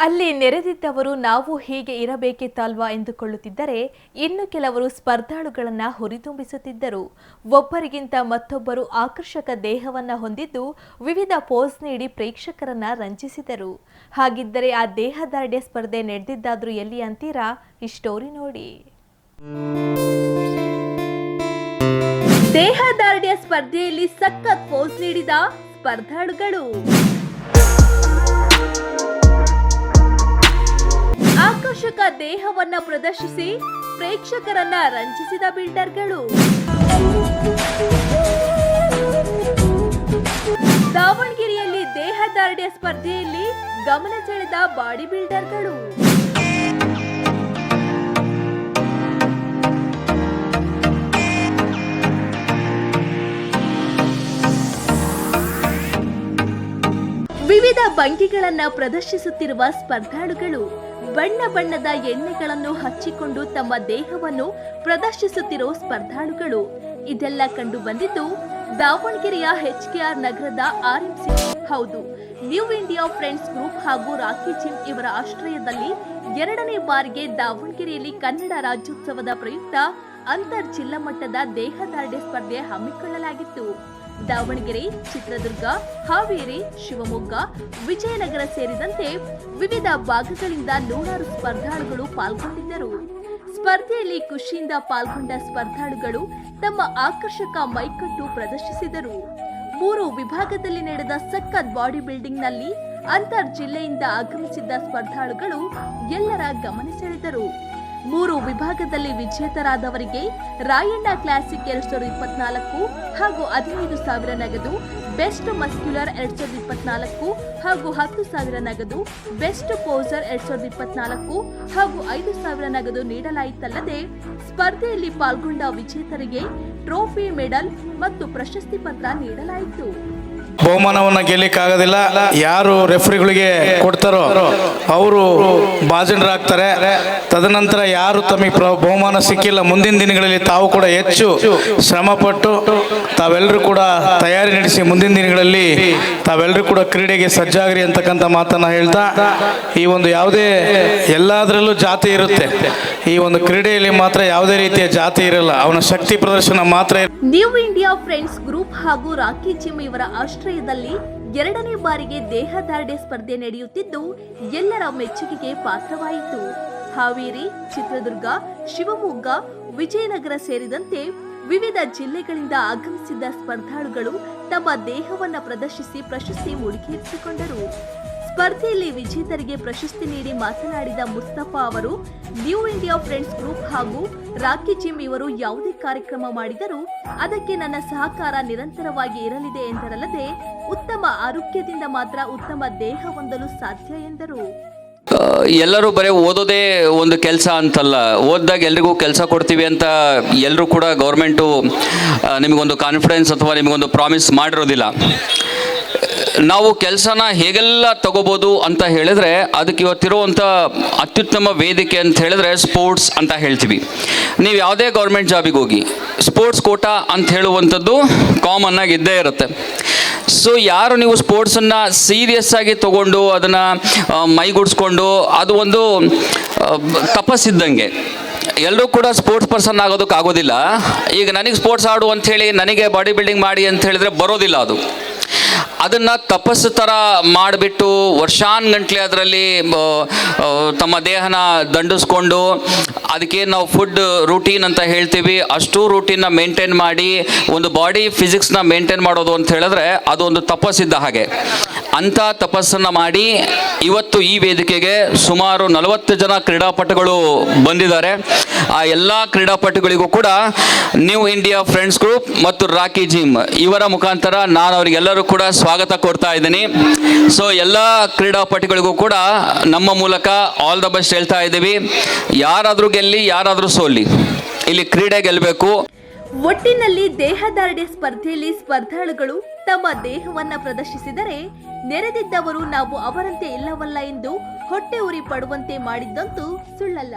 ಅಲ್ಲಿ ನೆರೆದಿದ್ದವರು ನಾವು ಹೀಗೆ ಇರಬೇಕಿತ್ತಲ್ವಾ ಎಂದುಕೊಳ್ಳುತ್ತಿದ್ದರೆ ಇನ್ನು ಕೆಲವರು ಸ್ಪರ್ಧಾಳುಗಳನ್ನು ಹುರಿದುಂಬಿಸುತ್ತಿದ್ದರು. ಒಬ್ಬರಿಗಿಂತ ಮತ್ತೊಬ್ಬರು ಆಕರ್ಷಕ ದೇಹವನ್ನು ಹೊಂದಿದ್ದು ವಿವಿಧ ಪೋಸ್ ನೀಡಿ ಪ್ರೇಕ್ಷಕರನ್ನ ರಂಜಿಸಿದರು. ಹಾಗಿದ್ದರೆ ಆ ದೇಹದಾರ್ಢ್ಯ ಸ್ಪರ್ಧೆ ನಡೆದಿದ್ದಾದ್ರೂ ಎಲ್ಲಿ ಅಂತೀರಾ? ಈ ಸ್ಟೋರಿ ನೋಡಿ. ದೇಹದಾರ್ಢ್ಯ ಸ್ಪರ್ಧೆಯಲ್ಲಿ ಸಖತ್ ಪೋಸ್ ನೀಡಿದ ಸ್ಪರ್ಧಾಳುಗಳು. ಆಕರ್ಷಕ ದೇಹವನ್ನ ಪ್ರದರ್ಶಿಸಿ ಪ್ರೇಕ್ಷಕರನ್ನ ರಂಜಿಸಿದ ಬಿಲ್ಡರ್ಗಳು. ದಾವಣಗೆರೆಯಲ್ಲಿ ದೇಹ ದಾರ್ಢ್ಯ ಸ್ಪರ್ಧೆಯಲ್ಲಿ ಗಮನ ಸೆಳೆದ ಬಾಡಿ ಬಿಲ್ಡರ್ಗಳು. ವಿವಿಧ ಭಂಗಿಗಳನ್ನ ಪ್ರದರ್ಶಿಸುತ್ತಿರುವ ಸ್ಪರ್ಧಾಳುಗಳು ಬಣ್ಣ ಬಣ್ಣದ ಎಣ್ಣೆಗಳನ್ನು ಹಚ್ಚಿಕೊಂಡು ತಮ್ಮ ದೇಹವನ್ನು ಪ್ರದರ್ಶಿಸುತ್ತಿರುವ ಸ್ಪರ್ಧಾಳುಗಳು. ಇದೆಲ್ಲ ಕಂಡು ಬಂದಿದ್ದು ದಾವಣಗೆರೆಯ ಆರ್ ನಗರದ ಆರ್ಎಂಸಿ ಹೌದು ನ್ಯೂ ಇಂಡಿಯಾ ಫ್ರೆಂಡ್ಸ್ ಗ್ರೂಪ್ ಹಾಗೂ ರಾಕಿ ಜಿಮ್ ಇವರ ಆಶ್ರಯದಲ್ಲಿ ಎರಡನೇ ಬಾರಿಗೆ ದಾವಣಗೆರೆಯಲ್ಲಿ ಕನ್ನಡ ರಾಜ್ಯೋತ್ಸವದ ಪ್ರಯುಕ್ತ ಅಂತರ್ ಜಿಲ್ಲಾ ಮಟ್ಟದ ದೇಹದಾರ್ಢ್ಯ ಸ್ಪರ್ಧೆ ಹಮ್ಮಿಕೊಳ್ಳಲಾಗಿತ್ತು. ದಾವಣಗೆರೆ, ಚಿತ್ರದುರ್ಗ, ಹಾವೇರಿ, ಶಿವಮೊಗ್ಗ, ವಿಜಯನಗರ ಸೇರಿದಂತೆ ವಿವಿಧ ಭಾಗಗಳಿಂದ ನೂರಾರು ಸ್ಪರ್ಧಾಳುಗಳು ಪಾಲ್ಗೊಂಡಿದ್ದರು. ಸ್ಪರ್ಧೆಯಲ್ಲಿ ಖುಷಿಯಿಂದ ಪಾಲ್ಗೊಂಡ ಸ್ಪರ್ಧಾಳುಗಳು ತಮ್ಮ ಆಕರ್ಷಕ ಮೈಕಟ್ಟು ಪ್ರದರ್ಶಿಸಿದರು. ಮೂರು ವಿಭಾಗದಲ್ಲಿ ನಡೆದ ಸಖತ್ ಬಾಡಿ ಬಿಲ್ಡಿಂಗ್ನಲ್ಲಿ ಅಂತರ್ ಜಿಲ್ಲೆಯಿಂದ ಆಗಮಿಸಿದ್ದ ಸ್ಪರ್ಧಾಳುಗಳು ಎಲ್ಲರ ಗಮನ ಸೆಳೆದರು. ಮೂರು ವಿಭಾಗದಲ್ಲಿ ವಿಜೇತರಾದವರಿಗೆ ರಾಯಣ್ಣ ಕ್ಲಾಸಿಕ್ ಎರಡ್ ಸಾವಿರದ ಇಪ್ಪತ್ನಾಲ್ಕು ಹಾಗೂ ಹದಿನೈದು ಸಾವಿರ ನಗದು ಬೆಸ್ಟ್ ಮಸ್ಕ್ಯುಲರ್ ಎರಡ್ ಸಾವಿರದ ಇಪ್ಪತ್ನಾಲ್ಕು ಹಾಗೂ ಹತ್ತು ಸಾವಿರ ನಗದು ಬೆಸ್ಟ್ ಪೋಸರ್ ಎರಡ್ ಸಾವಿರದ ಇಪ್ಪತ್ನಾಲ್ಕು ಹಾಗೂ ಐದು ಸಾವಿರ ನಗದು ನೀಡಲಾಯಿತಲ್ಲದೆ ಸ್ಪರ್ಧೆಯಲ್ಲಿ ಪಾಲ್ಗೊಂಡ ವಿಜೇತರಿಗೆ ಟ್ರೋಫಿ ಮೆಡಲ್ ಮತ್ತು ಪ್ರಶಸ್ತಿ ಪತ್ರ ನೀಡಲಾಯಿತು. ಬಹುಮಾನವನ್ನು ಗೆಲ್ಲಿಕ್ಕಾಗೋದಿಲ್ಲ. ಯಾರು ರೆಫ್ರಿಗಳಿಗೆ ಕೊಡ್ತಾರೋ ಅವರು ಭಾಜನರಾಗ್ತಾರೆ. ತದನಂತರ ಯಾರು ತಮಗೆ ಬಹುಮಾನ ಸಿಕ್ಕಿಲ್ಲ, ಮುಂದಿನ ದಿನಗಳಲ್ಲಿ ತಾವು ಕೂಡ ಹೆಚ್ಚು ಶ್ರಮಪಟ್ಟು ತಾವೆಲ್ಲರೂ ಕೂಡ ತಯಾರಿ ನಡೆಸಿ ಮುಂದಿನ ದಿನಗಳಲ್ಲಿ ತಾವೆಲ್ಲರೂ ಕೂಡ ಕ್ರೀಡೆಗೆ ಸಜ್ಜಾಗ್ರಿ ಅಂತಕ್ಕಂಥ ಮಾತನ್ನ ಹೇಳ್ತಾ, ಈ ಒಂದು ಯಾವುದೇ ಎಲ್ಲದರಲ್ಲೂ ಜಾತಿ ಇರುತ್ತೆ. ಈ ಒಂದು ಕ್ರೀಡೆಯಲ್ಲಿ ಮಾತ್ರ ಯಾವುದೇ ರೀತಿಯ ಜಾತಿ ಇರಲ್ಲ, ಅವನ ಶಕ್ತಿ ಪ್ರದರ್ಶನ ಮಾತ್ರ ನ್ಯೂ ಇಂಡಿಯಾ ಫ್ರೆಂಡ್ಸ್ ಗ್ರೂಪ್ ಹಾಗೂ ರಾಕಿ ಜಿಮ್ ಇವರ ಆಶ್ರಯದಲ್ಲಿ ಎರಡನೇ ಬಾರಿಗೆ ದೇಹದಾರ್ಢ್ಯ ಸ್ಪರ್ಧೆ ನಡೆಯುತ್ತಿದ್ದು, ಎಲ್ಲರ ಮೆಚ್ಚುಗೆಗೆ ಪಾತ್ರವಾಯಿತು. ಹಾವೇರಿ, ಚಿತ್ರದುರ್ಗ, ಶಿವಮೊಗ್ಗ, ವಿಜಯನಗರ ಸೇರಿದಂತೆ ವಿವಿಧ ಜಿಲ್ಲೆಗಳಿಂದ ಆಗಮಿಸಿದ್ದ ಸ್ಪರ್ಧಾಳುಗಳು ತಮ್ಮ ದೇಹವನ್ನು ಪ್ರದರ್ಶಿಸಿ ಪ್ರಶಸ್ತಿ ಮುಡಿಗೇರಿಸಿಕೊಂಡರು ಸ್ಪರ್ಧೆಯಲ್ಲಿ ವಿಜೇತರಿಗೆ ಪ್ರಶಸ್ತಿ ನೀಡಿ ಮಾತನಾಡಿದ ಮುಸ್ತಫಾ ಅವರು, ನ್ಯೂ ಇಂಡಿಯಾ ಫ್ರೆಂಡ್ಸ್ ಗ್ರೂಪ್ ಹಾಗೂ ರಾಕಿ ಜಿಮ್ ಇವರು ಯಾವುದೇ ಕಾರ್ಯಕ್ರಮ ಮಾಡಿದರೂ ಅದಕ್ಕೆ ನನ್ನ ಸಹಕಾರ ನಿರಂತರವಾಗಿ ಇರಲಿದೆ ಎಂದರಲ್ಲದೆ, ಉತ್ತಮ ಆರೋಗ್ಯದಿಂದ ಮಾತ್ರ ಉತ್ತಮ ದೇಹ ಹೊಂದಲು ಸಾಧ್ಯ ಎಂದರು. ಎಲ್ಲರೂ ಬರೀ ಓದೋದೇ ಒಂದು ಕೆಲಸ ಅಂತಲ್ಲ. ಓದಿದಾಗ ಎಲ್ರಿಗೂ ಕೆಲಸ ಕೊಡ್ತೀವಿ ಅಂತ ಎಲ್ಲರೂ ಕೂಡ ಗೌರ್ಮೆಂಟು ನಿಮಗೊಂದು ಕಾನ್ಫಿಡೆನ್ಸ್ ಅಥವಾ ನಿಮಗೊಂದು ಪ್ರಾಮಿಸ್ ಮಾಡಿರೋದಿಲ್ಲ. ನಾವು ಕೆಲಸನ ಹೇಗೆಲ್ಲ ತಗೋಬೋದು ಅಂತ ಹೇಳಿದ್ರೆ ಅದಕ್ಕೆ ಇವತ್ತಿರುವಂಥ ಅತ್ಯುತ್ತಮ ವೇದಿಕೆ ಅಂತ ಹೇಳಿದ್ರೆ ಸ್ಪೋರ್ಟ್ಸ್ ಅಂತ ಹೇಳ್ತೀವಿ. ನೀವು ಯಾವುದೇ ಗೌರ್ಮೆಂಟ್ ಜಾಬಿಗೆ ಹೋಗಿ ಸ್ಪೋರ್ಟ್ಸ್ ಕೋಟಾ ಅಂತ ಹೇಳುವಂಥದ್ದು ಕಾಮನ್ ಆಗಿ ಇದ್ದೇ ಇರುತ್ತೆ. ಸೊ ಯಾರು ನೀವು ಸ್ಪೋರ್ಟ್ಸನ್ನು ಸೀರಿಯಸ್ ಆಗಿ ತಗೊಂಡು ಅದನ್ನು ಮೈಗೂಡಿಸ್ಕೊಂಡು ಅದು ಒಂದು ತಪಸ್ಸಿದ್ದಂಗೆ. ಎಲ್ಲರೂ ಕೂಡ ಸ್ಪೋರ್ಟ್ಸ್ ಪರ್ಸನ್ ಆಗೋದಕ್ಕೆ ಆಗೋದಿಲ್ಲ ಈಗ ನನಗೆ ಸ್ಪೋರ್ಟ್ಸ್ ಆಡು ಅಂಥೇಳಿ ನನಗೆ ಬಾಡಿ ಬಿಲ್ಡಿಂಗ್ ಮಾಡಿ ಅಂತ ಹೇಳಿದ್ರೆ ಬರೋದಿಲ್ಲ ಅದು. ಅದನ್ನು ತಪಸ್ಸು ಥರ ಮಾಡಿಬಿಟ್ಟು ವರ್ಷಾನ್ಗಂಟ್ಲೆ ಅದರಲ್ಲಿ ತಮ್ಮ ದೇಹನ ದಂಡಿಸ್ಕೊಂಡು ಅದಕ್ಕೆ ನಾವು ಫುಡ್ ರೂಟೀನ್ ಅಂತ ಹೇಳ್ತೀವಿ. ಅಷ್ಟು ರೂಟೀನ್ನ ಮೇಂಟೈನ್ ಮಾಡಿ, ಒಂದು ಬಾಡಿ ಫಿಸಿಕ್ಸ್ನ ಮೇಂಟೈನ್ ಮಾಡೋದು ಅಂತ ಹೇಳಿದ್ರೆ ಅದು ಒಂದು ತಪಸ್ಸಿದ್ದ ಹಾಗೆ. ಅಂಥ ತಪಸ್ಸನ್ನು ಮಾಡಿ ಇವತ್ತು ಈ ವೇದಿಕೆಗೆ ಸುಮಾರು ನಲವತ್ತು ಜನ ಕ್ರೀಡಾಪಟುಗಳು ಬಂದಿದ್ದಾರೆ. ಆ ಎಲ್ಲ ಕ್ರೀಡಾಪಟುಗಳಿಗೂ ಕೂಡ ನ್ಯೂ ಇಂಡಿಯಾ ಫ್ರೆಂಡ್ಸ್ ಗ್ರೂಪ್ ಮತ್ತು ರಾಕಿ ಜಿಮ್ ಇವರ ಮುಖಾಂತರ ನಾನು ಅವರಿಗೆಲ್ಲರೂ ಕೂಡ ಸ್ವಾಗತ ಕೊಡ್ತಾ ಇದ್ದೀನಿ. ಸೊ ಎಲ್ಲ ಕ್ರೀಡಾಪಟುಗಳಿಗೂ ಕೂಡ ನಮ್ಮ ಮೂಲಕ ಆಲ್ ದ ಬೆಸ್ಟ್ ಹೇಳ್ತಾ ಇದ್ದೀವಿ. ಯಾರಾದರೂ ಗೆಲ್ಲಿ, ಯಾರಾದರೂ ಸೋಲಿ, ಇಲ್ಲಿ ಕ್ರೀಡೆ ಗೆಲ್ಲಬೇಕು ಒಟ್ಟಿನಲ್ಲಿ ದೇಹದಾರ್ಢ್ಯ ಸ್ಪರ್ಧೆಯಲ್ಲಿ ಸ್ಪರ್ಧಾಳುಗಳು ತಮ್ಮ ದೇಹವನ್ನ ಪ್ರದರ್ಶಿಸಿದರೆ ನೆರೆದಿದ್ದವರು ನಾವು ಅವರಂತೆ ಇಲ್ಲವಲ್ಲ ಎಂದು ಹೊಟ್ಟೆ ಉರಿ ಪಡುವಂತೆ ಮಾಡಿದ್ದಂತೂ ಸುಳ್ಳಲ್ಲ.